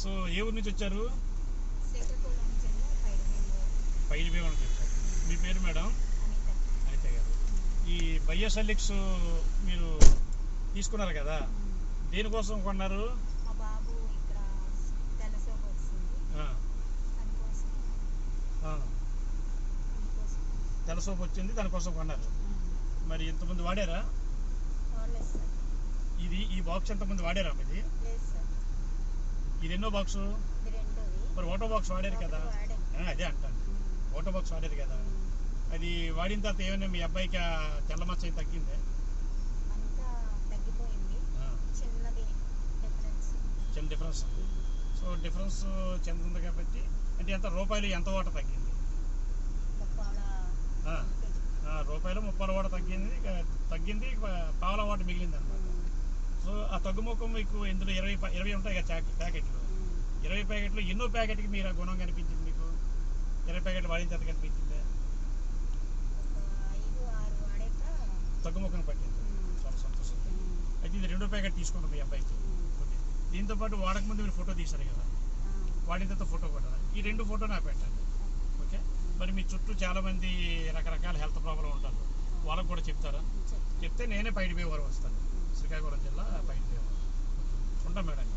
So ఏ ఊరు నుంచి వచ్చారు? పైడివేలు పైడిపే నుంచి వచ్చారు. మీ పేరు మేడం? అనిత. గారు. ఈ బయోసెలిక్స్ మీరు తీసుకున్నారు కదా? దేనికోసం కొన్నారు? ఇక్కడ తెల్లసోపు వచ్చింది దానికోసం కొన్నారు. మరి ఇంతమంది వాడారా? ఇది ఈ బాక్స్ ఎంతమంది వాడారా ఇది ఇది ఎన్నో బాక్స్ మరి ఓటో బాక్స్ వాడారు కదా. అదే అంటాను. ఓటో బాక్స్ వాడారు కదా. అది వాడిన తర్వాత ఏమైనా మీ అబ్బాయికి ఆ తెల్ల మచ్చ ఏం తగ్గిందే చిన్న డిఫరెన్స్ ఉంది. సో డిఫరెన్స్ చెందుతుంది కాబట్టి అంటే ఎంత రూపాయలు ఎంత ఓట తగ్గింది? రూపాయలు ముప్పై ఓట తగ్గింది తగ్గింది పావుల ఓట మిగిలింది అనమాట సో ఆ తగ్గుముఖం మీకు ఇందులో ఇరవై ఇరవై ఉంటాయి కదా ప్యాకెట్లు. ఇరవై ప్యాకెట్లు ఎన్నో ప్యాకెట్కి మీరు ఆ గుణం కనిపించింది మీకు? ఇరవై ప్యాకెట్లు వాడిన కనిపించింది? తగ్గుముఖం పట్టింది. చాలా సంతోషం. అయితే ఇది రెండో ప్యాకెట్ తీసుకున్నాం మీ అబ్బాయికి. ఓకే. దీంతో పాటు వాడకముందు మీరు ఫోటో తీశారు కదా? వాడిన తర్వాత ఫోటో కొట్టాలి. ఈ రెండు ఫోటో నాకు పెట్టండి. ఓకే. మరి మీ చుట్టూ చాలామంది రకరకాల హెల్త్ ప్రాబ్లం ఉంటారు. వాళ్ళకు కూడా చెప్తారా? చెప్తే నేనే పైడి వారు వస్తాను. శ్రీకాకుళం జిల్లా పైడి ఉంటాం మేడం